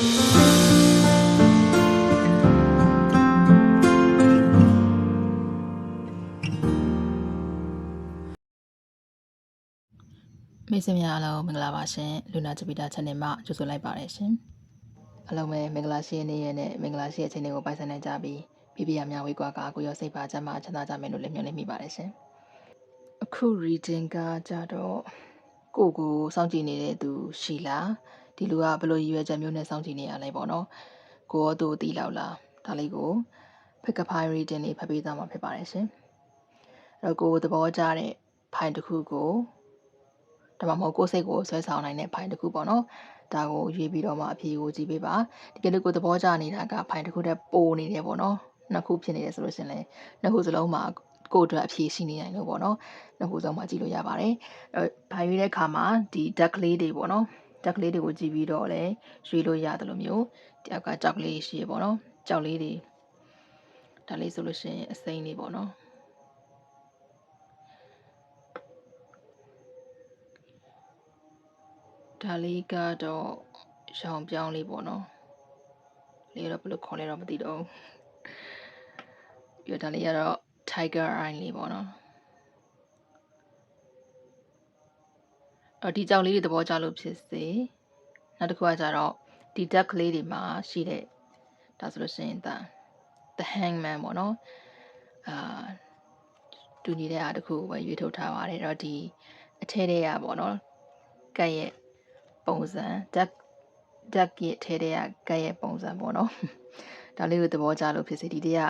မိတ်ဆွေများအားလုံးမင်္ဂလာပါရှင်လူနာချပီတာ channel မှာကြိုဆိုလိုက်ပါတယ်ရှင်အားလုံးပဲမင်္ဂလာရှိတဲ့နေ့ရက်နဲ့မင်္ဂလာရှိတဲ့ချိန်တွေကိုပိုင်ဆိုင်နိုင်ကြပြီးပြပြရများဝေးကွာကကိုရောစိတ်ပါချမ်းသာချမ်းသာကြမယ်လို့လည်းမျှော်လင့်မိပါတယ်ရှင်အခု reading ကကြတော့ကိုယ့်ကိုစောင့်ကြည့်နေတဲ့သူရှိလား ဒီလူကဘယ်လိုရည်ရွယ်ချက်မျိုးနဲ့စောင့်ကြည့်နေရလဲပေါ့နော်ကိုရောသူသိလောက်လားဒါလေးကို pick up file reading လေးဖတ်ပေးသွားမှာဖြစ်ပါတယ်ရှင်အဲ့တော့ကိုယ်သဘောကျတဲ့ file တစ်ခုကိုဒါမှမဟုတ်ကိုယ်စိတ်ကိုဆွဲဆောင်နိုင်တဲ့ဖိုင်တစ်ခုပေါ့နော်ဒါကိုရွေးပြီးတော့မှအဖြေကိုကြည့်ပေးပါတကယ်လို့ကိုယ်သဘောကျနေတာကဖိုင်တစ်ခုတည်းပိုနေတယ်ပေါ့နော်နှစ်ခုဖြစ်နေတယ်ဆိုလို့ရှရင်လေနှစ်ခုစလုံးမှာကိုယ်အတွက်အဖြေရှိနေနိုင်လို့ပေါ့နော်နှစ်ခုစလုံးမှာကြည့်လို့ရပါတယ်အဲဖိုင်ရွေးတဲ့အခါမှာဒီ duck လေးတွေပေါ့နော် duck လေးတွေကိုကြည့်ပြီးတော့လည်းရွေးလို့ရတယ်လို့မျိုးတယောက်ကကြောက်လေးရှိရပေါ့နော်ကြောက်လေးတွေဒါလေးဆိုလို့ရှရင်အစိမ်းလေးပေါ့နော်ဒါလေးကတော့ရောင်ပြောင်းလေးပေါ့နော်လေးတော့ဘယ်လိုခေါ်လဲတော့မသိတော့ဘူးပြီးတော့ဒါလေးကတော့ tiger eye လေးပေါ့နော် အော်ဒီကြောင်လေးတွေသဘောကျလို့ဖြစ်စေနောက်တစ်ခုကကြတော့ဒီ duck လေးတွေမှာရှိတဲ့ဒါဆိုလို့ရှိရင်ဒါ the hangman ပေါ့နော်အာတူနေတဲ့အားတစ်ခုပဲရွေးထုတ်ထားပါတယ်အဲ့တော့ဒီအထဲထဲရပေါ့နော်ကက်ရဲ့ပုံစံ duck duck ရဲ့ထဲထဲကကက်ရဲ့ပုံစံပေါ့နော်ဒါလေးကိုသဘောကျလို့ဖြစ်စေဒီတည်းက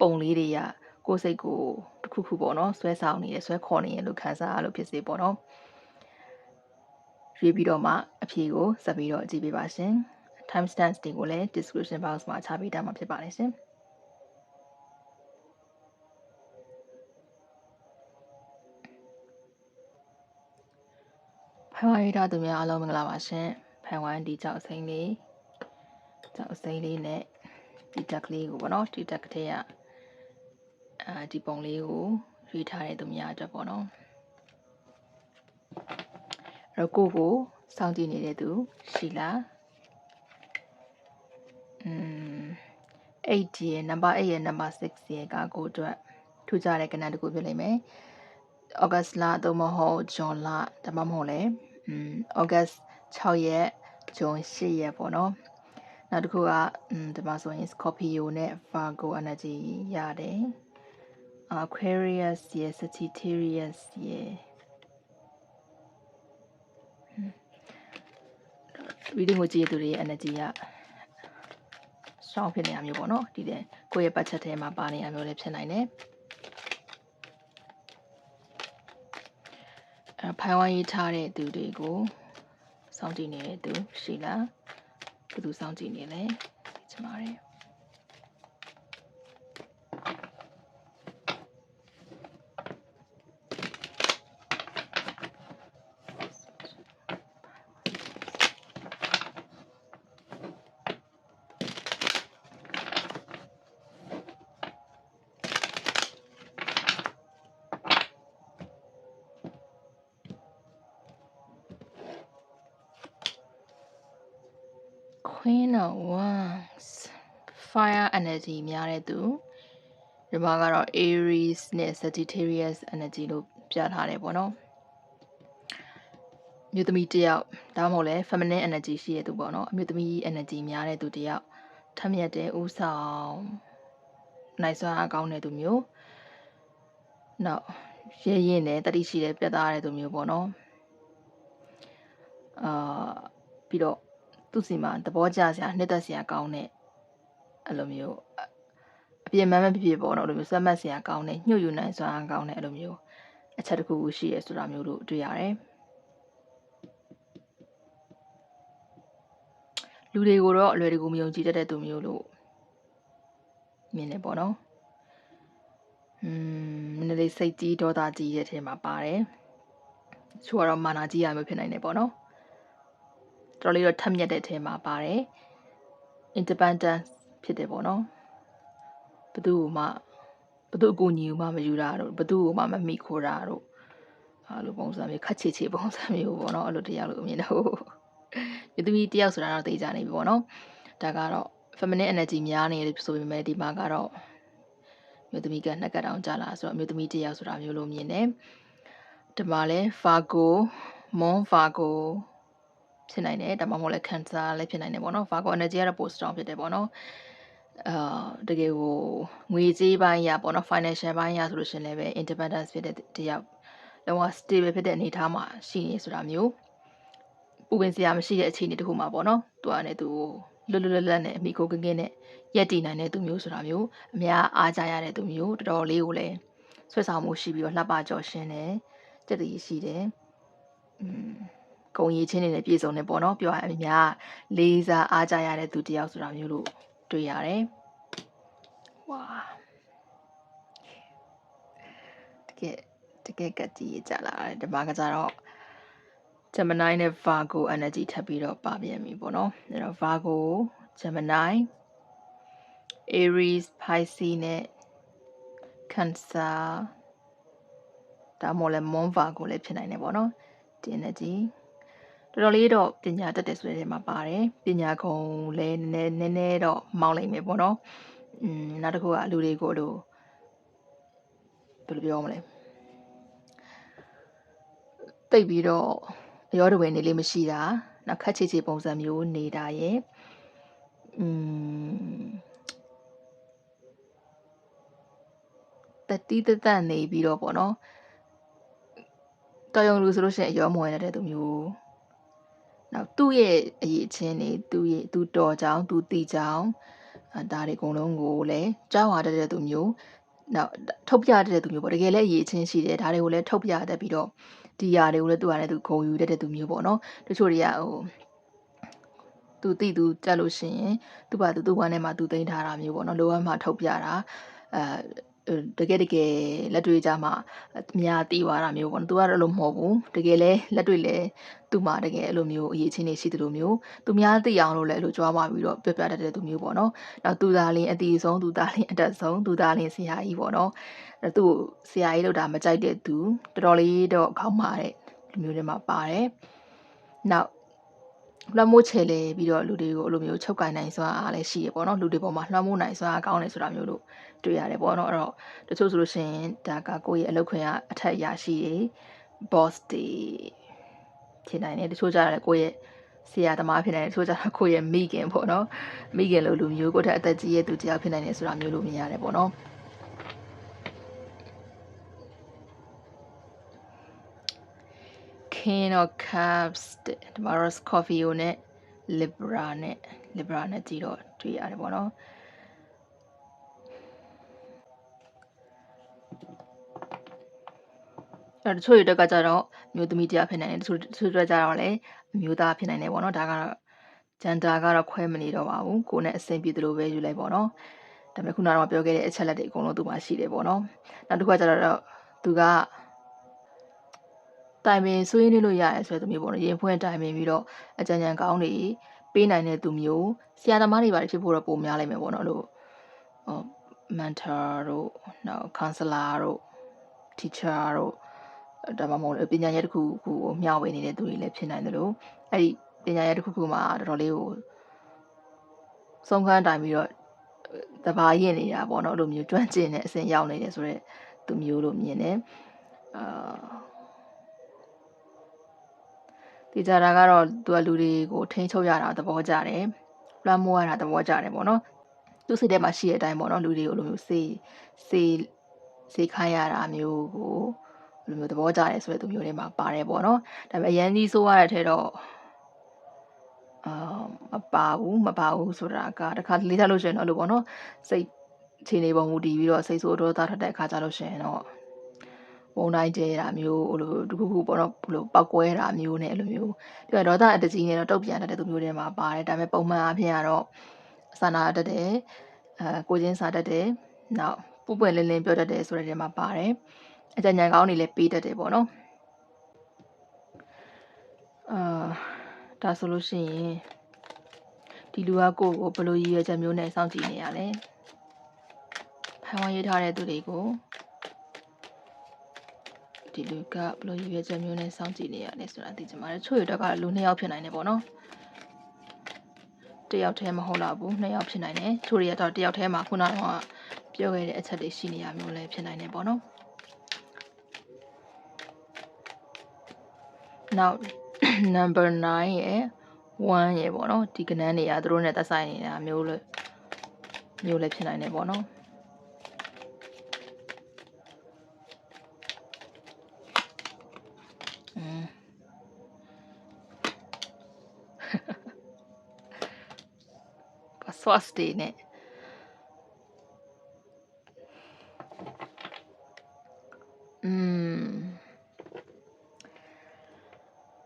ပုံလေးတွေကကိုယ်စိတ်ကိုတစ်ခုခုပေါ့နော်ဆွဲဆောင်နေရဆွဲခေါ်နေရလို့ခံစားရလို့ဖြစ်စေပေါ့နော် ရွေးပြီးတော့မှအဖြေကိုစပ်ပြီးတော့ကြည့်ပေးပါရှင် time stamps တွေကိုလည်း description box မှာချပေးထားမှာဖြစ်ပါတယ်ရှင်ဖန်ဝါရီထားသူများအားလုံးမင်္ဂလာပါရှင်ဖန်ဝိုင်းဒီကြောက်စိမ့်လေးကြောက်စိမ့်လေးနဲ့ဒီတက်ကလေးကိုပေါ့နော်ဒီတက်ကထဲကအာဒီပုံလေးကိုရွေးထားတဲ့သူများအတွက်ပေါ့နော်အဲ့ တော့ကိုယ့်ကိုစောင့်ကြည့်နေတဲ့သူရှိလားอืม8ရဲ့ number 8ရဲ့ number 6ရဲ့ကကိုယ့်အတွက်ထူးခြားတဲ့ကဏ္ဍတစ်ခုဖြစ်လိမ့်မယ်ဩဂတ်စ်လသို့မဟုတ်ဂျွန်လဒါမှမဟုတ်လေอืมဩဂတ်စ်6ရက်ဂျွန်8ရက်ပေါ့နော်နောက်တစ်ခုကอืมဒီမှာဆိုရင် Scorpio နဲ့ Virgo energy ရတယ် Aquarius ရဲ့ Sagittarius ရဲ့ reading ကိုကြည့်ရတဲ့သူတွေရဲ့ energy က strong ဖြစ်နေတာမျိုးပေါ့နော်ဒီတဲ့ကိုယ့်ရဲ့ budget ထဲမှာပါနေတာမျိုးလည်းဖြစ်နိုင်တယ်အဲဖိုင်ဝိုင်းရေးထားတဲ့သူတွေကိုစောင့်ကြည့်နေတဲ့သူရှိလားဘယ်သူစောင့်ကြည့်နေလဲချင်ပါတယ် ခွင်းတော့ wands fire energy များတဲ့သူဒီမှာကတော့ Aries နဲ့ Sagittarius energy လို့ပြထားတယ်ပေါ့နော်မြို့သမီးတစ်ယောက်ဒါမှမဟုတ်လဲ feminine energy ရှိတဲ့သူပေါ့နော်အမျိုးသမီး energy များတဲ့သူတစ်ယောက်ထက်မြက်တဲ့ဥဆောင်နိုင်စွမ်းအကောင်းတဲ့သူမျိုးနောက်ရဲရင်နဲ့တတိရှိတဲ့ပြတ်သားတဲ့သူမျိုးပေါ့နော်အာပြီးတော့ သူ့စီမှာသဘောကျစရာနှစ်သက်စရာကောင်းတဲ့အဲ့လိုမျိုးအအပြင်းမမဖြစ်ဖြစ်ပေါ့နော်အဲ့လိုမျိုးစက်မှတ်စရာကောင်းတဲ့ညှို့ယူနိုင်စွမ်းကောင်းတဲ့အဲ့လိုမျိုးအချက်တစ်ခုခုရှိရဆိုတာမျိုးတို့တွေ့ရတယ်လူတွေကိုတော့အလွယ်တကူမယုံကြည်တတ်တဲ့သူမျိုးလို့မြင်နေပေါ့နော်อืมနည်းနည်းလေးစိတ်ကြီးဒေါသကြီးတဲ့ထဲမှာပါတယ်ချို့ကတော့မာနာကြီးရမျိုးဖြစ်နိုင်တယ်ပေါ့နော် တော်တော်လေးတော့ထက်မြက်တဲ့ထဲမှာပါတယ် independence ဖြစ်တယ်ပေါ့နော်ဘယ်သူ့မှဘယ်သူ့အကူအညီမှမယူတာတို့ဘယ်သူ့မှမမိခိုးတာတို့အဲ့လိုပုံစံမျိုးခက်ချေချေပုံစံမျိုးပေါ့နော်အဲ့လိုတရားလို့မြင်တော့မြေသမီးတယောက်ဆိုတာတော့သိကြနေပြီပေါ့နော်ဒါကတော့ feminine energy များနေတယ်ဆိုပေမဲ့ဒီမှာကတော့မြို့သမီးကနှစ်ကတ်တောင်ကြာလာဆိုတော့မြို့သမီးတစ်ယောက်ဆိုတာမျိုးလို့မြင်တယ်ဒီမှာလဲ Fargo Mon Fargo ဖြစ်နိုင်တယ်ဒါမှမဟုတ်လဲ Cancer လည်းဖြစ်နိုင်တယ်ပေါ့နော် Fargo energy ကတော့ post strong ဖြစ်တယ်ပေါ့နော်အာတကယ်ကိုငွေကြေးပိုင်းရပေါ့နော် financial ပိုင်းရဆိုလို့ရှင်လည်းပဲ independence ဖြစ်တဲ့တယောက်လုံးဝ stable ဖြစ်တဲ့အနေအထားမှာရှိနေဆိုတာမျိုးပူပင်စရာမရှိတဲ့အခြေအနေတခုမှာပေါ့နော်သူကလည်းသူလွတ်လွတ်လပ်လပ်နဲ့အမိကိုကင်းကင်းနဲ့ရက်တည်နိုင်တဲ့သူမျိုးဆိုတာမျိုးအများအားကြရတဲ့သူမျိုးတော်တော်လေးကိုလည်းဆွဲဆောင်မှုရှိပြီးတော့လှပကြော်ရှင်းတယ်စက်တည်ရှိတယ်อืม ဂုံရည်ချင်းတွေနဲ့ပြည့်စုံနေပေါ့နော်ပြောရရင်အများလေးစားအားကြရတဲ့သူတယောက်ဆိုတာမျိုးလို့တွေ့ရတယ်ဝါတကယ်တကယ်ကတိကြလာတယ်ဒီမှာကကြတော့ Gemini နဲ့ Virgo energy ထပ်ပြီးတော့ပါပြန်ပြီပေါ့နော်အဲ့တော့ Virgo Gemini Aries Pisces နဲ့ Cancer ဒါမှမဟုတ်လဲ Moon Virgo လည်းဖြစ်နိုင်တယ်ပေါ့နော်ဒီ energy တော်တော်လေးတော့ပညာတတ်တယ်ဆိုတဲ့နေရာမှာပါတယ်ပညာကုံလည်းနည်းနည်းနည်းတော့မောင်းလိုက်မယ်ပေါ့နော်อืมနောက်တစ်ခုကလူတွေကိုလို့ဘယ်လိုပြောမလဲတိတ်ပြီးတော့အရောတဝယ်နေလေးမရှိတာနောက်ခက်ချေချေပုံစံမျိုးနေတာရဲ့อืมတတိတတနေပြီးတော့ပေါ့နော်တော်ရုံလူဆိုလို့ရှိရင်အရောမဝင်တဲ့သူမျိုး နောက်သူ့ရဲ့အရေးချင်းတွေသူ့ရဲ့သူတော်ကြောင်သူတီကြောင်အဲဒါတွေအကုန်လုံးကိုလည်းကြောက်ရတဲ့သူမျိုးနောက်ထုတ်ပြတဲ့သူမျိုးပေါ့တကယ်လည်းအရေးချင်းရှိတယ်ဒါတွေကိုလည်းထုတ်ပြတတ်ပြီးတော့ဒီຢာတွေကိုလည်းသူကလည်းသူဂုံယူတတ်တဲ့သူမျိုးပေါ့နော်တချို့တွေကဟိုသူတိသူကြက်လို့ရှိရင်သူ့ဘာသူသူ့ဘဝနဲ့မှသူသိမ်းထားတာမျိုးပေါ့နော်လိုအပ်မှထုတ်ပြတာအဲ တကယ်တကယ်လက်တွေ့ကြမှာအများတီးသွားတာမျိုးပေါ့နော်။ तू ကတော့အဲ့လိုမဟုတ်ဘူး။တကယ်လဲလက်တွေ့လဲသူ့မှာတကယ်အဲ့လိုမျိုးအရေးချင်းတွေရှိတယ်လို့မျိုးသူများသိအောင်လို့လဲအဲ့လိုကြွားမှပြီးတော့ပြပြတတ်တဲ့သူမျိုးပေါ့နော်။နောက်သူသာလင်းအတီးဆုံးသူသာလင်းအတက်ဆုံးသူသာလင်းဆရာကြီးပေါ့နော်။အဲ့သူ့ဆရာကြီးလို့ဒါမကြိုက်တဲ့သူတော်တော်လေးတော့ခေါင်းမာတဲ့လူမျိုးတွေမှာပါတယ်။နောက် လွှမ်းမိုးချေလေပြီးတော့လူတွေကိုအဲ့လိုမျိုးချုပ်ကင်နိုင်စွာအားလည်းရှိရပေါ့နော်လူတွေပေါ်မှာလွှမ်းမိုးနိုင်စွာကောင်းတယ်ဆိုတာမျိုးလို့တွေ့ရတယ်ပေါ့နော်အဲ့တော့တချို့ဆိုလို့ရှိရင်ဒါကကိုယ့်ရဲ့အလုပ်ခွင်ကအထက်အရာရှိတွေ boss တွေဖြစ်နိုင်တယ်တချို့ကြတယ်ကိုယ့်ရဲ့ဆရာသမားဖြစ်နိုင်တယ်တချို့ကြတော့ကိုယ့်ရဲ့မိခင်ပေါ့နော်မိခင်လိုလူမျိုးကိုယ့်ထက်အသက်ကြီးရဲ့သူတယောက်ဖြစ်နိုင်တယ်ဆိုတာမျိုးလို့မြင်ရတယ်ပေါ့နော် King of Cups ဒီမှာတော့ Scorpio နဲ့ Libra နဲ့ Libra နဲ့ကြည့်တော့တွေ့ရတယ်ပေါ့နော်အဲ့တချို့တွေတက်ကကြတော့မျိုးသမီးတရားဖြစ်နိုင်တယ်တချို့တချို့တွေကြတော့လည်းအမျိုးသားဖြစ်နိုင်တယ်ပေါ့နော်ဒါကတော့ gender ကတော့ခွဲမနေတော့ပါဘူးကိုယ်နဲ့အဆင်ပြေသလိုပဲယူလိုက်ပေါ့နော်ဒါပေမဲ့ခုနကတော့ပြောခဲ့တဲ့အချက်လက်တွေအကုန်လုံးသူ့မှာရှိတယ်ပေါ့နော်နောက်တစ်ခုကကြတော့သူက တိုင်ပင်ဆွေးနွေးလို့ရတယ်ဆိုတဲ့သူမျိုးပေါ့နော်ရင်ဖွင့်တိုင်ပင်ပြီးတော့အကြံဉာဏ်ကောင်းတွေပေးနိုင်တဲ့သူမျိုးဆရာသမားတွေပါဖြစ်ဖို့တော့ပုံများလိုက်မယ်ပေါ့နော်လို့ဟော mentor တို့နောက် counselor တို့ teacher တို့ဒါမှမဟုတ်ပညာရေးတစ်ခုခုကိုမျှဝေနေတဲ့သူတွေလည်းဖြစ်နိုင်တယ်လို့အဲ့ဒီပညာရေးတစ်ခုခုမှာတော်တော်လေးကိုဆုံးခန်းတိုင်ပြီးတော့တဘာရင်နေတာပေါ့နော်အဲ့လိုမျိုးကျွမ်းကျင်တဲ့အဆင့်ရောက်နေတယ်ဆိုတော့သူမျိုးလို့မြင်တယ်အာ ဒီကြတာကတော့သူကလူတွေကိုထိန်းချုပ်ရတာသဘောကျတယ်လွှမ်းမိုးရတာသဘောကျတယ်ပေါ့နော်သူစိတ်ထဲမှာရှိတဲ့အတိုင်းပေါ့နော်လူတွေကိုလိုမျိုးစေးစေးစေးခိုင်းရတာမျိုးကိုလိုမျိုးသဘောကျတယ်ဆိုတဲ့သူမျိုးတွေမှာပါတယ်ပေါ့နော်ဒါပေမဲ့အရန်ကြီးဆိုးရတဲ့ထဲတော့အာမပါဘူးမပါဘူးဆိုတာကတခါလေးထားလို့ရှိရင်တော့လို့ပေါ့နော်စိတ်ခြေနေပုံမူတည်ပြီးတော့စိတ်ဆိုးတော့သားထက်တဲ့အခါကြလို့ရှိရင်တော့ ပုံတိုင်းကျဲတာမျိုးဟိုလိုတခုခုပေါ့နော်ဘလိုပောက်ကွဲတာမျိုးနဲ့အဲ့လိုမျိုးပြီးတော့ဒေါသအတကြီးနဲ့တော့တုတ်ပြန်တတ်တဲ့သူမျိုးတွေမှာပါတယ်ဒါပေမဲ့ပုံမှန်အားဖြင့်ကတော့စာနာတတ်တယ်အဲကိုချင်းစာတတ်တယ်နောက်ပူပွင့်လင်းလင်းပြောတတ်တယ်ဆိုတဲ့နေရာမှာပါတယ်အကြံဉာဏ်ကောင်းတွေလည်းပေးတတ်တယ်ပေါ့နော်အာဒါဆိုလို့ရှိရင်ဒီလူကကိုယ့်ကိုဘယ်လိုရည်ရွယ်ချက်မျိုးနဲ့စောင့်ကြည့်နေရလဲဖန်ဝရေးထားတဲ့သူတွေကို ဒီလူကဘယ်လိုရည်ရွယ်ချက်မျိုးနဲ့စောင့်ကြည့်နေရလဲဆိုတာသိချင်ပါတယ်ချို့ရတော့ကလူနှစ်ယောက်ဖြစ်နိုင်တယ်ပေါ့နော်တစ်ယောက်တည်းမဟုတ်တော့ဘူးနှစ်ယောက်ဖြစ်နိုင်တယ်ချိုးတွေကတော့တစ်ယောက်တည်းမှာခုနကပြောခဲ့တဲ့အချက်တွေရှိနေရမျိုးလည်းဖြစ်နိုင်တယ်ပေါ့နော်နောက် number 9ရဲ့1ရဲ့ပေါ့နော်ဒီကဏ္ဍတွေကသူတို့နဲ့သက်ဆိုင်နေတာမျိုးလို့မျိုးလည်းဖြစ်နိုင်တယ်ပေါ့နော် ပါဆော့စတီနဲ့อืม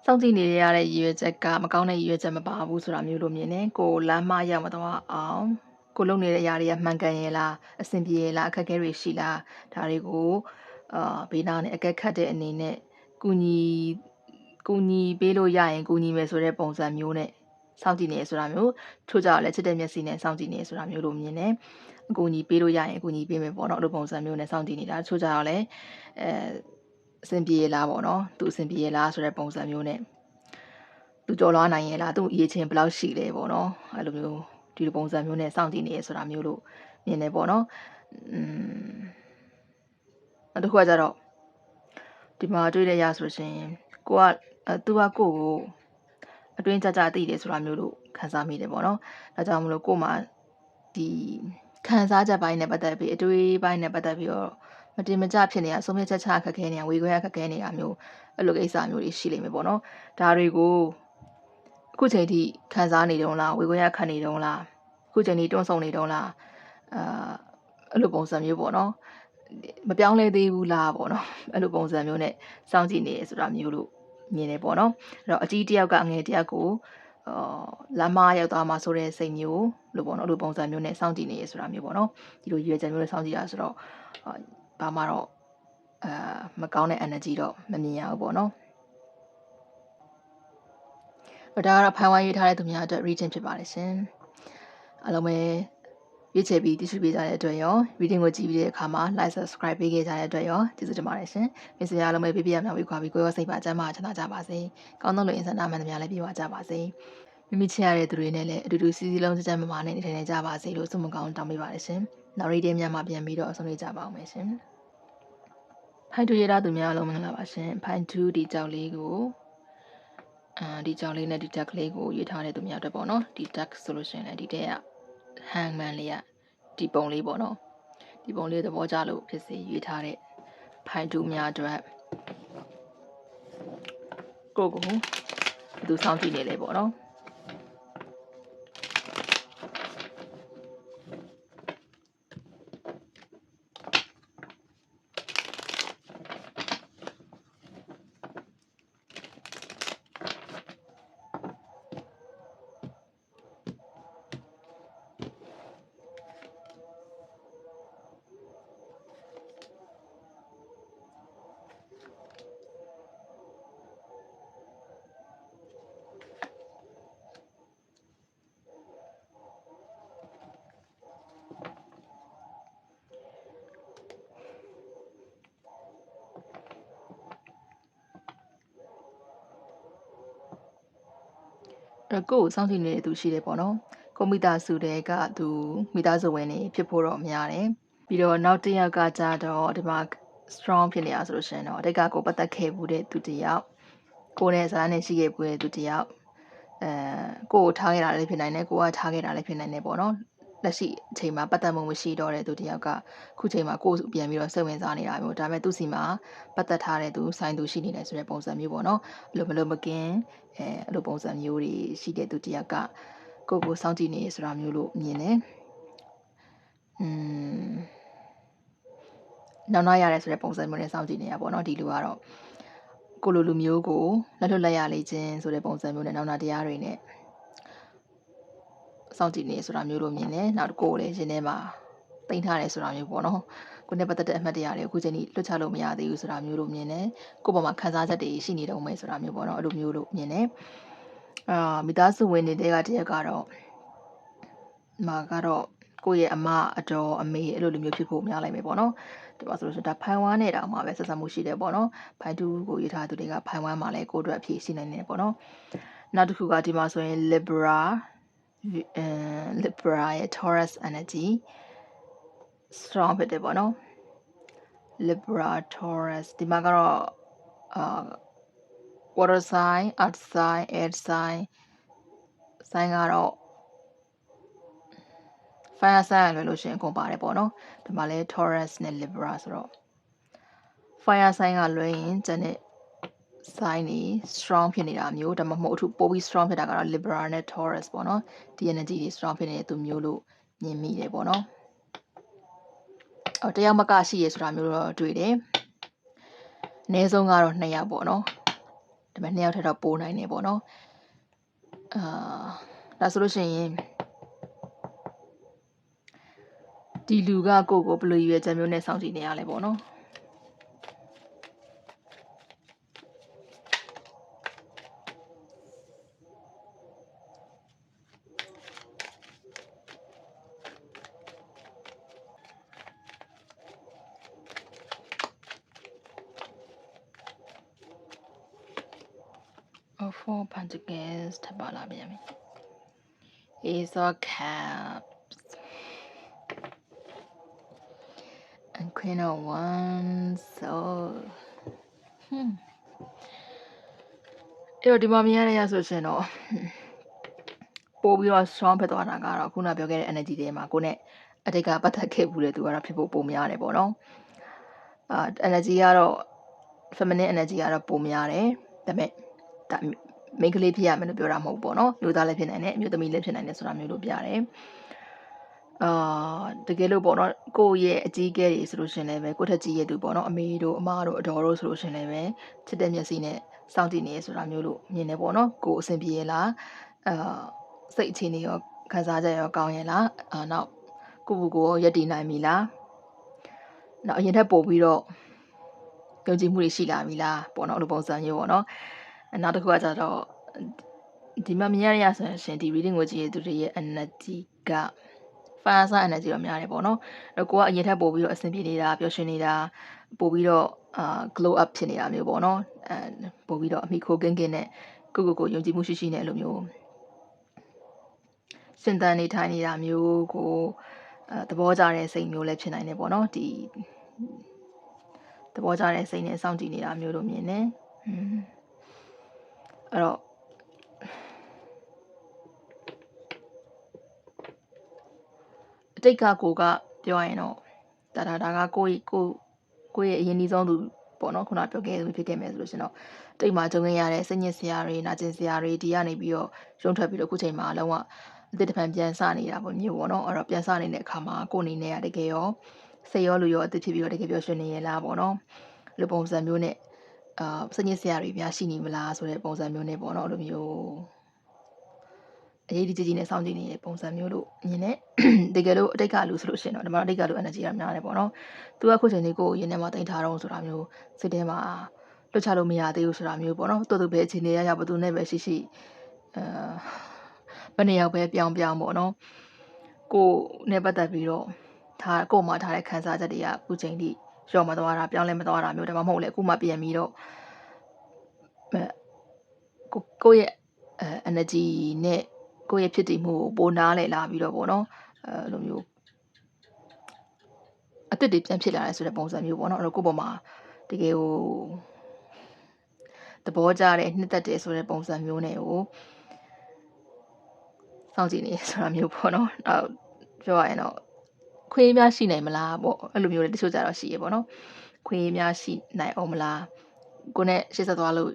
စောင့်ကြည့်နေရတဲ့ရည်ရွယ်ချက်ကမကောင်းတဲ့ရည်ရွယ်ချက်မပါဘူးဆိုတာမျိုးလိုမြင်နေကိုလမ်းမရောက်မတော့အောင်ကိုလုံနေတဲ့အရာတွေကမှန်ကန်ရဲ့လားအဆင်ပြေရဲ့လားအခက်အခဲတွေရှိလားဒါတွေကိုအာဘေးနားနဲ့အကက်ခတ်တဲ့အနေနဲ့ ကူညီကူညီပေးလို့ရရင်ကူညီမယ်ဆိုတဲ့ပုံစံမျိုးနဲ့စောင့်ကြည့်နေရဆိုတာမျိုးထို့ကြောင့်လည်းချစ်တဲ့မျက်စိနဲ့စောင့်ကြည့်နေရဆိုတာမျိုးလိုမြင်တယ်အကူအညီပေးလို့ရရင်အကူအညီပေးမယ်ပေါ့နော်အဲ့လိုပုံစံမျိုးနဲ့စောင့်ကြည့်နေတာထို့ကြောင့်လည်းအဲအဆင်ပြေလားပေါ့နော်သူအဆင်ပြေလားဆိုတဲ့ပုံစံမျိုးနဲ့သူကြော်လွားနိုင်ရဲ့လားသူအရေးချင်းဘယ်လောက်ရှိလဲပေါ့နော်အဲ့လိုမျိုးဒီလိုပုံစံမျိုးနဲ့စောင့်ကြည့်နေရဆိုတာမျိုးလို့မြင်တယ်ပေါ့နော်อืมနောက်တစ်ခုကကြတော့ ဒီမှာတွေ့တဲ့ရဆိုရှင်ကိုကအဲသူကကိုကိုအတွင်းကြကြသိတယ်ဆိုတာမျိုးလို့ခံစားမိတယ်ပေါ့နော်ဒါကြောင့်မလို့ကို့မှာဒီခံစားချက်ပိုင်းနဲ့ပတ်သက်ပြီးအတွေးပိုင်းနဲ့ပတ်သက်ပြီးတော့မတင်မကျဖြစ်နေတာဆုံးဖြတ်ချက်ချခက်ခဲနေတာဝေခွဲခက်ခဲနေတာမျိုးအဲ့လိုကိစ္စမျိုးတွေရှိလိမ့်မယ်ပေါ့နော်ဒါတွေကိုအခုချိန်ထိခံစားနေတုံးလားဝေခွဲခက်နေတုံးလားအခုချိန်ထိတွန်းဆုံနေတုံးလားအာအဲ့လိုပုံစံမျိုးပေါ့နော် မပြောင်းလဲသေးဘူးလားပေါ့နော်အဲ့လိုပုံစံမျိုးနဲ့စောင့်ကြည့်နေရဆိုတာမျိုးလို့မြင်နေပေါ့နော်အဲ့တော့အကြီးတယောက်ကအငယ်တယောက်ကိုအာလမ်းမရောက်သွားမှာဆိုတဲ့စိတ်မျိုးလို့ပေါ့နော်အဲ့လိုပုံစံမျိုးနဲ့စောင့်ကြည့်နေရဆိုတာမျိုးပေါ့နော်ဒီလိုရွေးချက်မျိုးနဲ့စောင့်ကြည့်ရဆိုတော့ဘာမှတော့အာမကောင်းတဲ့ energy တော့မမြင်ရဘူးပေါ့နော်ဒါကတော့ဖိုင်ဝိုင်းရေးထားတဲ့သူများအတွက် region ဖြစ်ပါတယ်ရှင်အားလုံးပဲ ရွေးချယ်ပြီးတည်ရှိပေးကြတဲ့အတွက်ရော reading ကိုကြည့်ပြီးတဲ့အခါမှာ like subscribe ပေးခဲ့ကြတဲ့အတွက်ရောကျေးဇူးတင်ပါတယ်ရှင်မိတ်ဆွေအားလုံးပဲပြပြမြောက်ပြီးခွာပြီးကိုရောစိတ်ပါကျမ်းမာချမ်းသာကြပါစေကောင်းသောလူအင်ဆန္ဒမှန်သမျှလည်းပြည့်ဝကြပါစေမိမိချစ်ရတဲ့သူတွေနဲ့လည်းအတူတူစီစီလုံးစကြမ်းမမာနဲ့နေထိုင်နေကြပါစေလို့ဆုမကောင်းတောင်းပေးပါတယ်ရှင်နောက် reading များမှာပြန်ပြီးတော့အဆုံးလေးကြပါအောင်မယ်ရှင်ဖိုင်တူရတာသူများအားလုံးမင်္ဂလာပါရှင်ဖိုင်တူဒီကြောက်လေးကိုအာဒီကြောင်လေးနဲ့ဒီ duck လေးကိုရေးထားတဲ့သူများအတွက်ပေါ့နော်ဒီ duck ဆိုလို့ရှိရင်လည်းဒီတဲ့က hangman လေးကဒီပုံလေးပေါ့နော်ဒီပုံလေးသဘောကျလို့ဖြစ်စေရေးထားတဲ့ဖိုင်တူများအတွက်ကိုကိုဘယ်သူစောင့်ကြည့်နေလဲပေါ့နော် အဲ့ကိုယ့်ကိုစောင့်ကြည့်နေတဲ့သူရှိတယ်ပေါ့နော်ကိုမိသားစုတဲ့ကသူမိသားစုဝင်နေဖြစ်ဖို့တော့များတယ်ပြီးတော့နောက်တစ်ယောက်ကကြတော့ဒီမှာ strong ဖြစ်နေရဆိုလို့ရှိရင်တော့အတိတ်ကကိုပတ်သက်ခဲ့မှုတဲ့သူတစ်ယောက်ကိုနဲ့ဇာတ်နဲ့ရှိခဲ့မှုတဲ့သူတစ်ယောက်အဲကိုကိုထားခဲ့တာလည်းဖြစ်နိုင်တယ်ကိုကထားခဲ့တာလည်းဖြစ်နိုင်တယ်ပေါ့နော် လက်ရှိအချိန်မှာပတ်သက်မှုမရှိတော့တဲ့သူတယောက်ကခုချိန်မှာကိုယ်ပြန်ပြီးတော့စိတ်ဝင်စားနေတာမျိုးဒါပေမဲ့သူ့စီမှာပတ်သက်ထားတဲ့သူဆိုင်သူရှိနေတယ်ဆိုတဲ့ပုံစံမျိုးပေါ့နော်အဲ့လိုမလို့မကင်းအဲအဲ့လိုပုံစံမျိုးတွေရှိတဲ့သူတယောက်ကကိုယ့်ကိုစောင့်ကြည့်နေဆိုတာမျိုးလို့မြင်တယ်อืมနောက်နောက်ရတယ်ဆိုတဲ့ပုံစံမျိုးနဲ့စောင့်ကြည့်နေရပါတော့ဒီလူကတော့ကိုလိုလူမျိုးကိုလက်လွတ်လက်ရလေးချင်းဆိုတဲ့ပုံစံမျိုးနဲ့နောက်နာတရားတွေနဲ့ စောင့်ကြည့်နေဆိုတာမျိုးလို့မြင်တယ်နောက်တစ်ကိုလည်းရှင်ထဲမှာတင်ထားတယ်ဆိုတာမျိုးပေါ့နော်ကိုနဲ့ပတ်သက်တဲ့အမှတ်တရတွေအခုချိန်ထိလွတ်ချလို့မရသေးဘူးဆိုတာမျိုးလို့မြင်တယ်ကိုပေါ်မှာခံစားချက်တွေရှိနေတော့မယ်ဆိုတာမျိုးပေါ့နော်အဲ့လိုမျိုးလို့မြင်တယ်အာမိသားစုဝင်နေတဲ့ကတရက်ကတော့မာကတော့ကိုယ့်ရဲ့အမအတော်အမေအဲ့လိုလိုမျိုးဖြစ်ဖို့များလိုက်မယ်ပေါ့နော်ဒီမှာဆိုလို့ရှိရင်ဒါဖိုင်ဝမ်နဲ့တောင်မှပဲဆက်ဆက်မှုရှိတယ်ပေါ့နော်ဖိုင်တူကိုရေးထားသူတွေကဖိုင်ဝမ်မှာလည်းကိုယ့်အတွက်အဖြေရှိနိုင်တယ်ပေါ့နော်နောက်တစ်ခုကဒီမှာဆိုရင် libra အဲ Libra ရဲ့ Taurus energy strong ဖြစ်တယ်ပေါ့နော် Libra Taurus ဒီမှာကတော့အာ water sign earth sign air sign sign ကတော့ fire sign လွယ်လို့ရှိရင်အကုန်ပါတယ်ပေါ့နော်ဒီမှာလဲ Taurus နဲ့ Libra ဆိုတော့ fire sign ကလွယ်ရင်ကျန်တဲ့ sign နေ strong ဖြစ်နေတာမျိုးဒါမှမဟုတ်အထူးပိုပြီး strong ဖြစ်တာကတော့ Libra နဲ့ Taurus ပေါ့နော်ဒီ energy တွေ strong ဖြစ်နေတဲ့သူမျိုးလို့မြင်မိတယ်ပေါ့နော်အော်တရားမကရှိရဆိုတာမျိုးတော့တွေ့တယ်အနည်းဆုံးကတော့2ယောက်ပေါ့နော်ဒါပေမဲ့2ယောက်ထက်တော့ပိုနိုင်နေပေါ့နော်အာဒါဆိုလို့ရှိရင်ဒီလူကကိုယ့်ကိုဘယ်လိုရွေးချက်မျိုးနဲ့စောင့်ကြည့်နေရလဲပေါ့နော် four pentacles ထပ်ပါလာပြန်ပြီ ace of cups and queen of wands so hmm အဲ့တော့ဒီမှာမြင်ရတဲ့ရဆိုရှင်တော့ပို့ပြီးတော့ strong ဖြစ်သွားတာကတော့ခုနပြောခဲ့တဲ့ energy တွေမှာကိုနဲ့အတိတ်ကပတ်သက်ခဲ့ဘူးတဲ့သူကတော့ဖြစ်ဖို့ပုံများတယ်ပေါ့နော်အာ energy ကတော့ feminine energy ကတော့ပုံများတယ်ဒါပေမဲ့ဒါ မိန်းကလေးဖြစ်ရမယ်လို့ပြောတာမဟုတ်ပေါ့နော်မျိုးသားလည်းဖြစ်နိုင်တယ်အမျိုးသမီးလည်းဖြစ်နိုင်တယ်ဆိုတာမျိုးလို့ပြတယ်အာတကယ်လို့ပေါ့နော်ကိုယ့်ရဲ့အကြီးအကဲတွေဆိုလို့ရှင်လည်းပဲကိုယ့်ထက်ကြီးရဲ့သူပေါ့နော်အမေတို့အမတို့အတော်တို့ဆိုလို့ရှင်လည်းပဲချစ်တဲ့မျက်စိနဲ့စောင့်ကြည့်နေရဆိုတာမျိုးလို့မြင်နေပေါ့နော်ကိုယ်အဆင်ပြေရလားအာစိတ်အခြေအနေရောခံစားချက်ရောကောင်းရဲ့လားအာနောက်ကိုယ့်ကိုယ်ကိုရက်တည်နိုင်ပြီလားနောက်အရင်ထက်ပိုပြီးတော့ယုံကြည်မှုတွေရှိလာပြီလားပေါ့နော်အဲ့လိုပုံစံမျိုးပေါ့နော် နောက်တစ်ခုကကြတော့ဒီမှာမြင်ရရဆိုရင်ဒီ reading ကိုကြည့်ရသူတွေရဲ့ energy က fire sign energy တော့များတယ်ပေါ့နော်အဲ့ကိုကအရင်ထက်ပိုပြီးတော့အဆင်ပြေနေတာပျော်ရွှင်နေတာပိုပြီးတော့အာ glow up ဖြစ်နေတာမျိုးပေါ့နော်အဲပိုပြီးတော့အမိခိုးကင်းကင်းနဲ့ကိုကိုကိုယုံကြည်မှုရှိရှိနဲ့အဲ့လိုမျိုးစင်တန်နေထိုင်နေတာမျိုးကိုအဲသဘောကျတဲ့စိတ်မျိုးလည်းဖြစ်နိုင်တယ်ပေါ့နော်ဒီသဘောကျတဲ့စိတ်နဲ့စောင့်ကြည့်နေတာမျိုးလို့မြင်တယ်။ အဲ့တော့အတိတ်ကကိုကပြောရရင်တော့ဒါဒါဒါကကိုယ့်ကိုကိုယ့်ရဲ့အရင်နှီးဆုံးသူပေါ့နော်ခုနပြောခဲ့သူဖြစ်ခဲ့မယ်ဆိုလို့ရှင်တော့တိတ်မှာကြုံခဲ့ရတဲ့စိတ်ညစ်စရာတွေနာကျင်စရာတွေဒီကနေပြီးတော့ရုံထွက်ပြီးတော့ခုချိန်မှာအလုံးဝအစ်တဖန်ပြန်စနေတာပေါ့မျိုးပေါ့နော်အဲ့တော့ပြန်စနေတဲ့အခါမှာကိုယ်အနေနဲ့ကတကယ်ရောစိတ်ရောလူရောအစ်ဖြစ်ပြီးတော့တကယ်ပြောရှင်နေရလားပေါ့နော်လူပုံစံမျိုးနဲ့ အာစိတ်ညစ်စရာတွေများရှိနေမလားဆိုတဲ့ပုံစံမျိုးနဲ့ပေါ့နော်အဲ့လိုမျိုးအရေးကြီးကြီးနဲ့စောင့်ကြည့်နေတဲ့ပုံစံမျိုးလို့မြင်နေတကယ်လို့အတိတ်ကလူဆိုလို့ရှိရင်တော့ဒီမှာအတိတ်ကလူ energy ကများတယ်ပေါ့နော်သူကခုချိန်လေးကိုရင်းထဲမှာတင်ထားတော့ဆိုတာမျိုးစိတ်ထဲမှာလွတ်ချလို့မရသေးဘူးဆိုတာမျိုးပေါ့နော်တော်တော်ပဲအခြေအနေရရဘသူနဲ့ပဲရှိရှိအာဘယ်နေရာပဲပြောင်းပြောင်းပေါ့နော်ကိုနဲ့ပတ်သက်ပြီးတော့ထားကို့မှာထားတဲ့ခံစားချက်တွေကအခုချိန်ထိ လျော့မသွားတာပြောင်းလဲမသွားတာမျိုးဒါမှမဟုတ်လေအခုမှပြန်ပြီးတော့ကိုကိုရဲ့အဲ energy နဲ့ကိုယ့်ရဲ့ဖြစ်တည်မှုကိုပိုနားလည်လာပြီးတော့ပေါ့နော်အဲလိုမျိုးအစ်စ်တွေပြန်ဖြစ်လာတယ်ဆိုတဲ့ပုံစံမျိုးပေါ့နော်အဲ့တော့ကိုယ့်ပေါ်မှာတကယ်ကိုသဘောကျတဲ့နှစ်သက်တယ်ဆိုတဲ့ပုံစံမျိုးနဲ့ကိုစောင့်ကြည့်နေဆိုတာမျိုးပေါ့နော်နောက်ပြောရရင်တော့ ခွေးများရှိနိုင်မလားပေါ့အဲ့လိုမျိုးလည်းတချို့ကြတော့ရှိရပေါ့နော်ခွေးများရှိနိုင်အောင်မလားကိုနဲ့ရှေ့ဆက်သွားလို့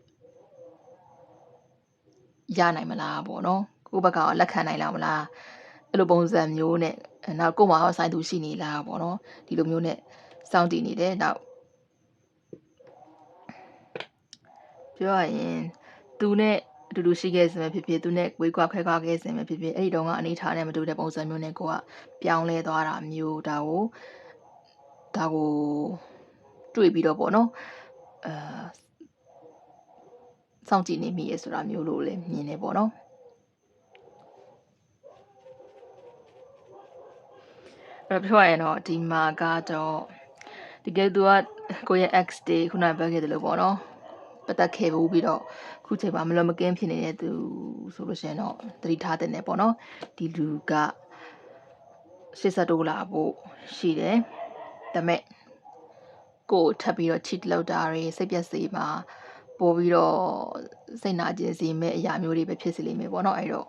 ရနိုင်မလားပေါ့နော်ကိုယ့်ဘက်ကရောလက်ခံနိုင်လားမလားအဲ့လိုပုံစံမျိုးနဲ့နောက်ကို့မှာရောဆိုင်သူရှိနေလားပေါ့နော်ဒီလိုမျိုးနဲ့စောင့်တည်နေတယ်နောက်ပြောရရင်သူနဲ့ အတူတူရှိခဲ့စင်ပဲဖြစ်ဖြစ်သူနဲ့ဝေးကွာခွဲခွာခဲ့စင်ပဲဖြစ်ဖြစ်အဲ့ဒီတုန်းကအနေထားနဲ့မတူတဲ့ပုံစံမျိုးနဲ့ကိုကပြောင်းလဲသွားတာမျိုးဒါကိုဒါကိုတွေ့ပြီးတော့ပေါ့နော်အာစောင့်ကြည့်နေမိရဆိုတာမျိုးလို့လည်းမြင်နေပေါ့နော်အဲ့တော့ပြောရရင်တော့ဒီမှာကတော့တကယ်သူကကိုယ့်ရဲ့ ex တွေခုနပြောခဲ့တယ်လို့ပေါ့နော် ပတ်သက်ခဲ့ဘူးပြီးတော့ခုချိန်မှာမလွန်မကင်းဖြစ်နေတဲ့သူဆိုလို့ရှိရင်တော့သတိထားတဲ့နယ်ပေါ့နော်ဒီလူက80ဒေါ်လာဖို့ရှိတယ်ဒါပေမဲ့ကိုယ်ထပ်ပြီးတော့ cheat လောက်တာတွေစိတ်ပြက်စေမှာပို့ပြီးတော့စိတ်နာကျင်စေမဲ့အရာမျိုးတွေပဲဖြစ်စေလိမ့်မယ်ပေါ့နော်အဲ့တော့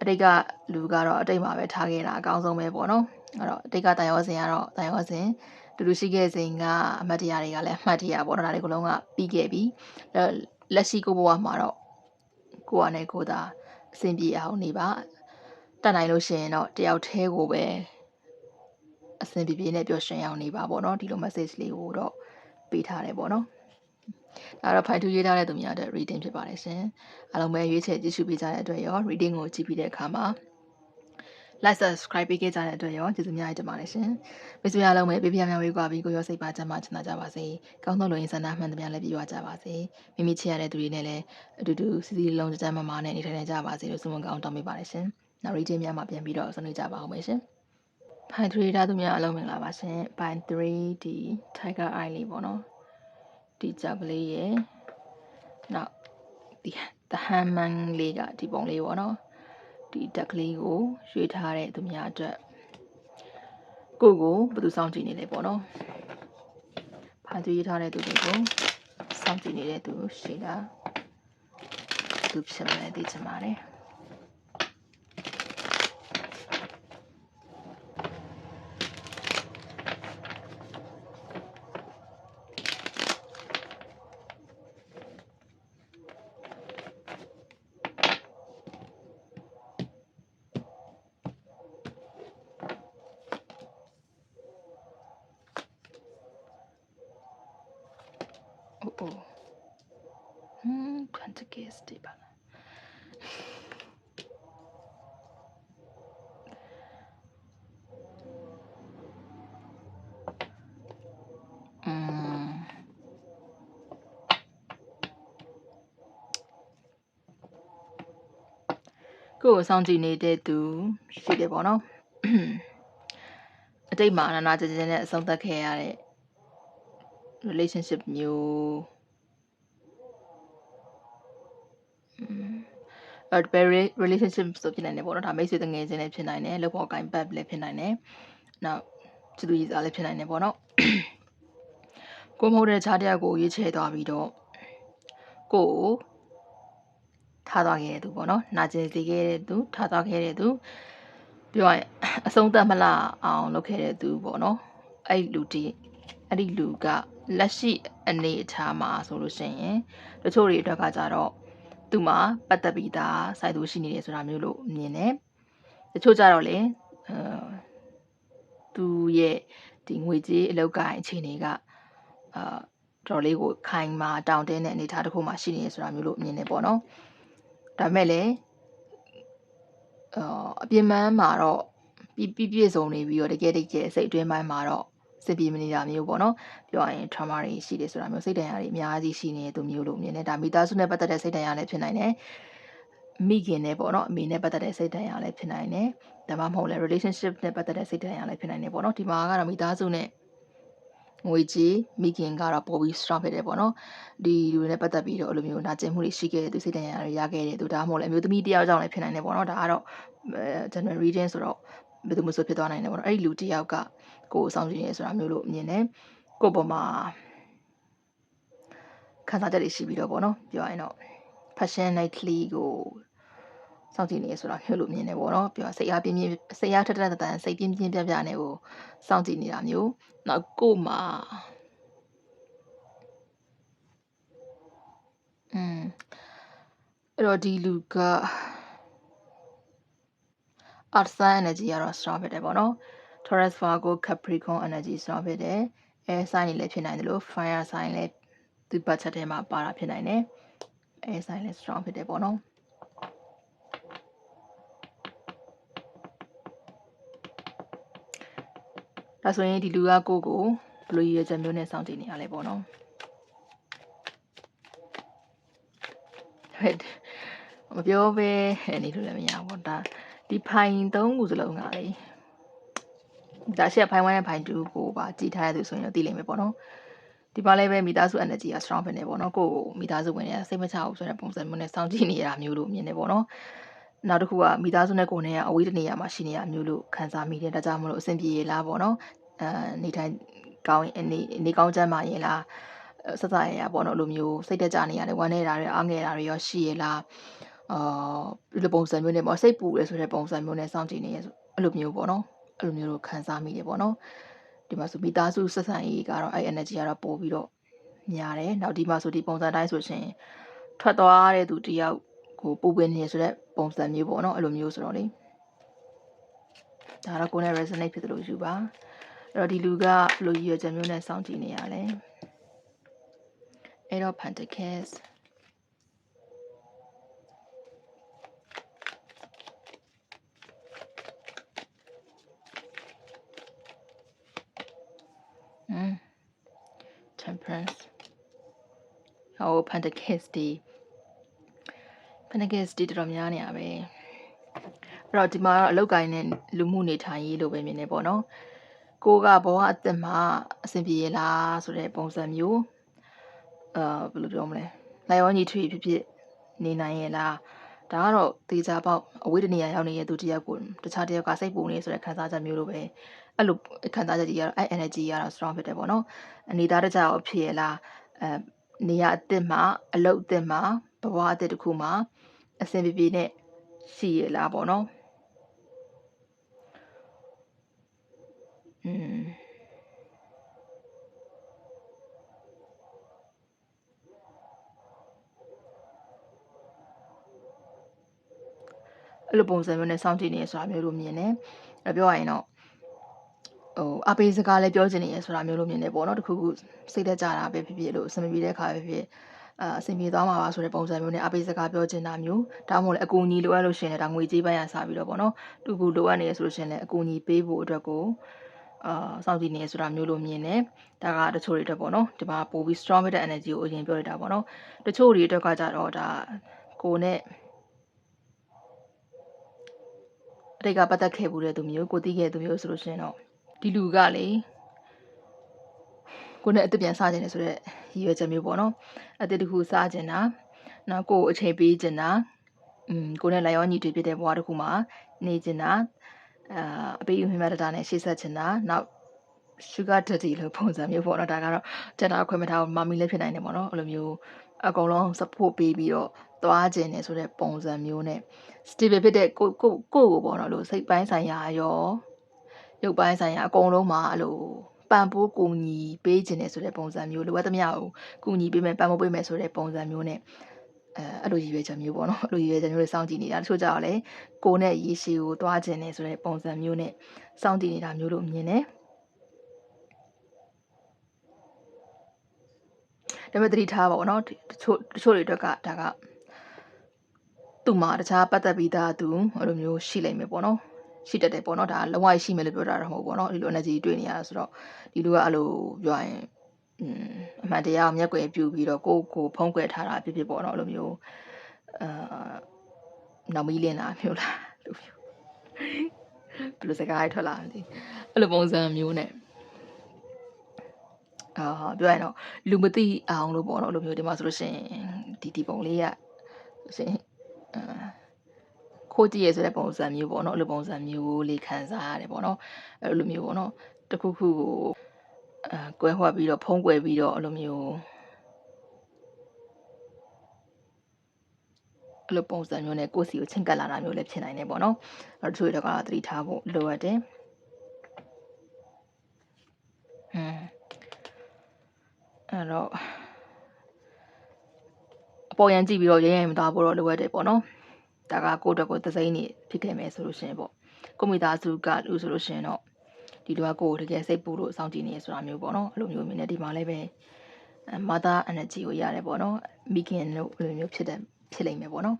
အတိတ်ကလူကတော့အတိတ်မှာပဲထားခဲ့တာအကောင်းဆုံးပဲပေါ့နော်အဲ့တော့အတိတ်ကတန်ရောစင်ကတော့တန်ရောစင် တူတူရှိခဲ့စဉ်ကအမှတ်တရတွေကလည်းအမှတ်တရပေါ့နော်ဒါတွေကလုံးကပြီးခဲ့ပြီလက်ရှိကိုဘဝမှာတော့ကိုယ်အနေကိုယ်သာအဆင်ပြေအောင်နေပါတတ်နိုင်လို့ရှိရင်တော့တယောက်တည်းကိုပဲအဆင်ပြေပြေနဲ့ပျော်ရွှင်အောင်နေပါပေါ့နော်ဒီလို message လေးကိုတော့ပေးထားတယ်ပေါ့နော်ဒါတော့ဖိုင်ထူရေးထားတဲ့သူများအတွက် reading ဖြစ်ပါတယ်ရှင်အားလုံးပဲရွေးချယ်ကြည့်ရှုပေးကြတဲ့အတွက်ရော reading ကိုကြည့်ပြီးတဲ့အခါမှာ like subscribe ပေးခဲ့ကြတဲ့အတွက်ရောကျေးဇူးများတင်ပါတယ်ရှင်မိတ်ဆွေအားလုံးပဲပြပြများဝေးကွာပြီးကိုရောစိတ်ပါချမ်းသာချမ်းသာကြပါစေကောင်းသောလူရင်းဆန္ဒမှန်သမျှလည်းပြည့်ဝကြပါစေမိမိချစ်ရတဲ့သူတွေနဲ့လည်းအတူတူစီစီလုံးကြမ်းမမာနဲ့နေထိုင်နေကြပါစေလို့ဆုမွန်ကောင်းတောင်းပေးပါတယ်ရှင်နောက် reading များမှာပြန်ပြီးတော့ဆွေးနွေးကြပါအောင်မယ်ရှင် Pi 3ဒါသူများအားလုံးမင်္ဂလာပါရှင် Pi 3ဒီ Tiger Eye လေးပေါ့နော်ဒီကြောက်ကလေးရယ်နောက်ဒီ The Handman လေးကဒီပုံလေးပေါ့နော် ဒီတက်ကလေးကိုရွေးထားတဲ့သူများအတွက်ကိုကိုဘယ်သူစောင့်ကြည့်နေလဲပေါ့နော်ဖာသူရေးထားတဲ့သူတွေကိုစောင့်ကြည့်နေတဲ့သူရှိတာသူဖြစ်မယ်သိချင်ပါတယ်အိုးအိုးဟမ် ခွန်တကစ်ဒီပါလားอืมကိုယ်ကိုစောင့်ကြည့်နေတဲ့သူရှိတယ်ပေါ့နော်အတိတ်မှာနာနာကျင်ကျင်နဲ့အဆုံးသတ်ခဲ့ရတဲ့ relationship မျိုးအဲ့ very relationship ဆိုဖြစ်နိုင်တယ်ပေါ့နော်ဒါမိတ်ဆွေတငယ်ချင်းလည်းဖြစ်နိုင်တယ်လောက်ပေါ်ကိုင်ပတ်လည်းဖြစ်နိုင်တယ်နောက်ချစ်သူရည်စားလည်းဖြစ်နိုင်တယ်ပေါ့နော်ကိုမဟုတ်တဲ့ခြားတယောက်ကိုရွေးချယ်သွားပြီးတော့ကိုကိုထားသွားခဲ့တဲ့သူပေါ့နော်နာကျင်စေခဲ့တဲ့သူထားသွားခဲ့တဲ့သူပြောရရင်အဆုံးသတ်မလားအောင်လုပ်ခဲ့တဲ့သူပေါ့နော်အဲ့လူတီအဲ့ဒီလူကလက်ရှိအနေအထားမှာဆိုလို့ရှိရင်တချို့တွေအတွက်ကကြတော့ သူ့မှာပတ်သက်ပြီးသားစိုက်သူရှိနေတယ်ဆိုတာမျိုးလို့မြင်တယ်တချို့ကြတော့လေအဲသူရဲ့ဒီငွေကြေးအလောက်ကိုင်းအခြေအနေကအာတော်လေးကိုခိုင်မာတောင့်တင်းတဲ့အနေအထားတစ်ခုမှရှိနေရဆိုတာမျိုးလို့မြင်နေပေါ့နော်ဒါမဲ့လည်းအာအပြင်းမန်းမှာတော့ပြပြပြည့်စုံနေပြီးတော့တကယ်တကယ်စိတ်အတွင်းပိုင်းမှာတော့ စစ်ပြေမနေတာမျိုးပေါ့နော်ပြောရရင် trauma တွေရှိတယ်ဆိုတာမျိုးစိတ်ဒဏ်ရာတွေအများကြီးရှိနေသူမျိုးလို့မြင်တယ်ဒါမိသားစုနဲ့ပတ်သက်တဲ့စိတ်ဒဏ်ရာလည်းဖြစ်နိုင်တယ်မိခင်နဲ့ပေါ့နော်အမေနဲ့ပတ်သက်တဲ့စိတ်ဒဏ်ရာလည်းဖြစ်နိုင်တယ်ဒါမှမဟုတ်လဲ relationship နဲ့ပတ်သက်တဲ့စိတ်ဒဏ်ရာလည်းဖြစ်နိုင်တယ်ပေါ့နော်ဒီမှာကတော့မိသားစုနဲ့ငွေကြီးမိခင်ကတော့ပို့ပြီး strong ဖြစ်တယ်ပေါ့နော်ဒီလူတွေနဲ့ပတ်သက်ပြီးတော့အဲ့လိုမျိုးနာကျင်မှုတွေရှိခဲ့တဲ့သူစိတ်ဒဏ်ရာတွေရခဲ့တဲ့သူဒါမှမဟုတ်လဲအမျိုးသမီးတယောက်ကြောင့်လည်းဖြစ်နိုင်တယ်ပေါ့နော်ဒါကတော့ general reading ဆိုတော့ဘယ်သူမှဆိုဖြစ်သွားနိုင်တယ်ပေါ့နော်အဲ့ဒီလူတယောက်က ကိုယ်ဆောင်ကြည့်နေဆိုတာမျိုးလို့မြင်တယ်ကိုယ့်ပေါ်မှာခံစားချက်တွေရှိပြီးတော့ပေါ့နော်ပြောရရင်တော့ passion nightly ကိုစောင့်ကြည့်နေဆိုတာမျိုးလို့မြင်တယ်ပေါ့နော်ပြောစိတ်အားပြင်းပြင်းစိတ်အားထက်ထက်တန်စိတ်ပြင်းပြင်းပြပြနဲ့ကိုစောင့်ကြည့်နေတာမျိုးနောက်ကို့မှာอืมအဲ့တော့ဒီလူက Earth sign energy ကတော့ strong ဖြစ်တယ်ပေါ့နော် Taurus Virgo Capricorn energy strong ဖြစ်တယ် Air sign တွေလည်းဖြစ်နိုင်တယ်လို့ Fire sign လည်းသူ့ပတ်ချက်ထဲမှာပါတာဖြစ်နိုင်တယ် Air sign လည်း strong ဖြစ်တယ်ပေါ့နော်ဒါဆိုရင်ဒီလူကကိုကိုဘယ်လိုရည်ရွယ်ချက်မျိုးနဲ့စောင့်ကြည့်နေရလဲပေါ့နော်မပြောပဲနေလို့လည်းမရဘူးပေါ့ဒါဒီဖိုင်၃ခုစလုံးကလေ ဒါရှက်ဖိုင်1နဲ့ဖိုင်2ကိုပါကြည်ထားရသူဆိုရင်တော့သိလိမ့်မယ်ပေါ့နော်ဒီမှာလည်းပဲမိသားစု energy က strong ဖြစ်နေပေါ့နော်ကိုယ့်ကိုမိသားစုဝင်နေစိတ်မချဘူးဆိုတဲ့ပုံစံမျိုးနဲ့စောင့်ကြည့်နေရတာမျိုးလို့မြင်နေပေါ့နော်နောက်တစ်ခုကမိသားစုနဲ့ကိုယ်နဲ့ကအဝေးတနေရာမှာရှိနေရမျိုးလို့ခံစားမိတယ်ဒါကြောင့်မလို့အဆင်ပြေလားပေါ့နော်အဲနေထိုင်ကောင်းနေနေကောင်းချမ်းပါရင်လားဆက်စရရပေါ့နော်အဲ့လိုမျိုးစိတ်တက်ကြနေရတယ်ဝမ်းနေတာတွေအားငယ်တာတွေရောရှိရလားအာဒီလိုပုံစံမျိုးနဲ့ပေါ့စိတ်ပူရဲဆိုတဲ့ပုံစံမျိုးနဲ့စောင့်ကြည့်နေရအဲ့လိုမျိုးပေါ့နော် အဲ့လိုမျိုးလို့ခံစားမိတယ်ပေါ့နော်ဒီမှာဆိုမိသားစုဆက်ဆံရေးကတော့အဲ့ energy ကတော့ပို့ပြီးတော့များတယ်နောက်ဒီမှာဆိုဒီပုံစံတိုင်းဆိုရှင်ထွက်သွားတဲ့သူတယောက်ကိုပူပင်နေဆိုတဲ့ပုံစံမျိုးပေါ့နော်အဲ့လိုမျိုးဆိုတော့လေဒါတော့ကိုယ်နဲ့ resonate ဖြစ်တယ်လို့ယူပါအဲ့တော့ဒီလူကဘယ်လိုရည်ရွယ်ချက်မျိုးနဲ့စောင့်ကြည့်နေရလဲ Eight of Pentacles temperance ဟော pentacles ဒီ pentacles ဒီတော်တော်များနေရပဲအဲ့တော့ဒီမှာအလောက်ကိုင်းနဲ့လူမှုနေထိုင်ရေးလို့ပဲမြင်နေပေါ့နော်ကိုကဘဝအသက်မှာအဆင်ပြေရလားဆိုတဲ့ပုံစံမျိုးအာဘယ်လိုပြောမလဲလိုက်ရောညီထွေဖြစ်ဖြစ်နေနိုင်ရလားဒါကတော့တေချာပေါက်အဝိဒနေရရောက်နေတဲ့သူတယောက်ကိုတခြားတယောက်ကစိတ်ပူနေဆိုတဲ့ခံစားချက်မျိုးလိုပဲ အဲ့လိုခံစားချက်ကြီးကတော့အဲ့ energy ကတော့ strong ဖြစ်တယ်ပေါ့နော်အနေသားတကြရောဖြစ်ရလားအဲနေရအစ်စ်မှာအလုတ်အစ်စ်မှာဘဝအစ်စ်တစ်ခုမှာအဆင်ပြေပြေနဲ့ရှိရလားပေါ့နော်อืมအဲ့လိုပုံစံမျိုးနဲ့စောင့်ကြည့်နေရဆိုတာမျိုးလိုမြင်တယ်။အဲ့ပြောရရင်တော့ ဟိုအပေးစကားလည်းပြောချင်နေရဆိုတာမျိုးလိုမြင်နေပေါ့နော်တခုခုစိတ်သက်ကြတာပဲဖြစ်ဖြစ်လို့အဆင်မပြေတဲ့ခါပဲဖြစ်ဖြစ်အာအဆင်ပြေသွားမှာပါဆိုတဲ့ပုံစံမျိုးနဲ့အပေးစကားပြောချင်တာမျိုးဒါမှမဟုတ်လည်းအကူအညီလိုအပ်လို့ရှင်လည်းဒါငွေကြေးပိုင်းရစားပြီးတော့ပေါ့နော်တူကူလိုအပ်နေရဆိုလို့ရှင်လည်းအကူအညီပေးဖို့အတွက်ကိုအာစောင့်ကြည့်နေဆိုတာမျိုးလိုမြင်တယ်ဒါကတချို့တွေအတွက်ပေါ့နော်ဒီမှာပို့ပြီး strong တဲ့ energy ကိုအရင်ပြောလိုက်တာပေါ့နော်တချို့တွေအတွက်ကကြတော့ဒါကိုနဲ့အတိတ်ကပတ်သက်ခဲ့မှုတဲ့သူမျိုးကိုသိခဲ့သူမျိုးဆိုလို့ရှင်တော့ ဒီလူကလေကိုနဲ့အစ်စ်ပြန်စားခြင်းလေဆိုတော့ရည်ရွယ်ချက်မျိုးပေါ့နော်အစ်စ်တခုစားခြင်းတာနောက်ကိုအချိန်ပေးခြင်းတာอืมကိုနဲ့လိုက်ရောညီတွေဖြစ်တဲ့ဘဝတစ်ခုမှာနေခြင်းတာအာအပေးယူမိမတတာနဲ့ရှေ့ဆက်ခြင်းတာနောက် sugar daddy လို့ပုံစံမျိုးပေါ့နော်ဒါကတော့ကျန်တာခွင့်မထားဘူးမမီလည်းဖြစ်နိုင်တယ်ပေါ့နော်အဲ့လိုမျိုးအကုန်လုံး support ပေးပြီးတော့သွားခြင်းနေဆိုတဲ့ပုံစံမျိုးနဲ့ stable ဖြစ်တဲ့ကိုကိုကိုကိုပေါ့နော်လို့စိတ်ပိုင်းဆိုင်ရာရော ရုပ်ပိုင်းဆိုင်ရာအကုန်လုံးမှာအဲ့လိုပံပိုးကူညီပေးခြင်းနေဆိုတဲ့ပုံစံမျိုးလိုအပ်သမျှကိုကူညီပေးမယ်ပံပိုးပေးမယ်ဆိုတဲ့ပုံစံမျိုးနဲ့အဲအဲ့လိုရည်ရွယ်ချက်မျိုးပေါ့နော်အဲ့လိုရည်ရွယ်ချက်မျိုးတွေစောင့်ကြည့်နေတာတချို့ကြတော့လေကိုနဲ့ရေရှည်ကိုတွားခြင်းနေဆိုတဲ့ပုံစံမျိုးနဲ့စောင့်ကြည့်နေတာမျိုးလို့မြင်တယ်ဒါပေမဲ့သတိထားပါဘောနော်တချို့တချို့တွေအတွက်ကဒါကသူ့မှာတခြားပတ်သက်ပြီးသားသူအဲ့လိုမျိုးရှိလိမ့်မယ်ပေါ့နော် ရှိတတ်တယ်ပေါ့နော်ဒါလုံးဝရှိမယ်လို့ပြောတာတော့မဟုတ်ဘူးပေါ့နော်ဒီလို energy တွေ့နေရတာဆိုတော့ဒီလိုကအဲ့လိုပြောရင်อืมအမှန်တရားကိုမျက်ကွယ်ပြုပြီးတော့ကိုကိုဖုံးကွယ်ထားတာဖြစ်ဖြစ်ပေါ့နော်အဲ့လိုမျိုးအာနောက်မီးလင်းတာမျိုးလားလို့မျိုးဘယ်လိုစကားထွက်လာမသိအဲ့လိုပုံစံမျိုးနဲ့အာပြောရရင်တော့လူမသိအောင်လို့ပေါ့နော်အဲ့လိုမျိုးဒီမှာဆိုလို့ရှိရင်ဒီဒီပုံလေးကရှင်အာ ခိုးကြည့်ရဆိုတဲ့ပုံစံမျိုးပေါ့နော်အဲ့လိုပုံစံမျိုးလေးခံစားရတယ်ပေါ့နော်အဲ့လိုမျိုးပေါ့နော်တခုခုကိုအာကွဲဟွက်ပြီးတော့ဖုံးကွယ်ပြီးတော့အဲ့လိုမျိုးအဲ့လိုပုံစံမျိုးနဲ့ကိုယ့်စီကိုချင့်ကပ်လာတာမျိုးလည်းဖြစ်နိုင်တယ်ပေါ့နော်အဲ့တော့သူတို့ကတော့သတိထားဖို့လိုအပ်တယ်ဟမ်အဲ့တော့အပေါ်ရန်ကြည့်ပြီးတော့ရဲရဲမသွားဖို့တော့လိုအပ်တယ်ပေါ့နော် ဒါကကိုယ့်အတွက်ကိုသစိမ့်နေဖြစ်ခဲ့မယ်ဆိုလို့ရှိရင်ပေါ့ကိုမိသားစုကလူဆိုလို့ရှိရင်တော့ဒီလိုကကိုယ်တကယ်စိတ်ပူလို့စောင့်ကြည့်နေဆိုတာမျိုးပေါ့နော်အဲ့လိုမျိုးမြင်နေဒီမှာလည်းပဲ mother energy ကိုရတယ်ပေါ့နော်မိခင်လို့ဘယ်လိုမျိုးဖြစ်တယ်ဖြစ်လိမ့်မယ်ပေါ့နော်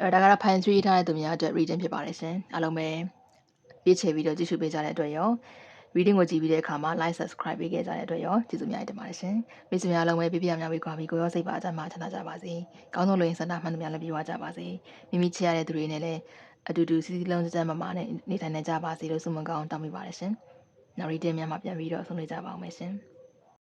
အဲ့ဒါကတော့ fine tree ထားတဲ့သူများအတွက် reading ဖြစ်ပါတယ်ရှင်အားလုံးပဲပြည့်ချယ်ပြီးတော့ကြည့်ရှုပေးကြတဲ့အတွက်ရော reading ကိုကြည့်ပြီးတဲ့အခါမှာ like subscribe ပေးခဲ့ကြတဲ့အတွက်ရောကျေးဇူးများတင်ပါတယ်ရှင်မိတ်ဆွေများအားလုံးပဲပြပြများပြီးကြွားပြီးကိုရောစိတ်ပါအကြမ်းမှချမ်းသာကြပါစေကောင်းဆုံးလိုရင်စန္ဒမှန်သမျှလည်းပြေဝကြပါစေမိမိချစ်ရတဲ့သူတွေနဲ့လည်းအတူတူစီစီလုံးစကြမ်းမမနဲ့နေထိုင်နေကြပါစေလို့ဆုမကောင်းတောင်းမိပါတယ်ရှင်နောက် reading များမှာပြန်ပြီးတော့ဆုံးဖြတ်ကြပါအောင်မယ်ရှင်